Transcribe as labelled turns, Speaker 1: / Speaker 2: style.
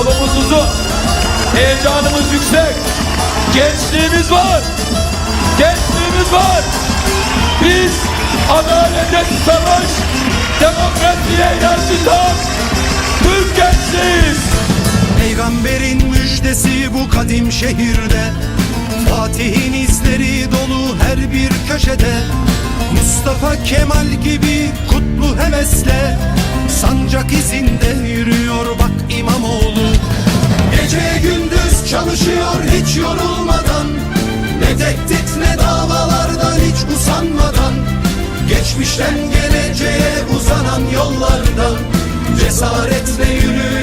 Speaker 1: uzun. Heyecanımız yüksek. Gençliğimiz var. Gençliğimiz var. Biz adalete savaş, demokrasiye inançlı tam Türk gençliğiyiz.
Speaker 2: Peygamberin müjdesi bu kadim şehirde Fatih'in izleri dolu her bir köşede Mustafa Kemal gibi kutlu hevesle Sancak izinde çalışıyor hiç yorulmadan. Ne tehdit ne davalardan hiç usanmadan. Geçmişten geleceğe uzanan yollardan. Cesaretle yürüyor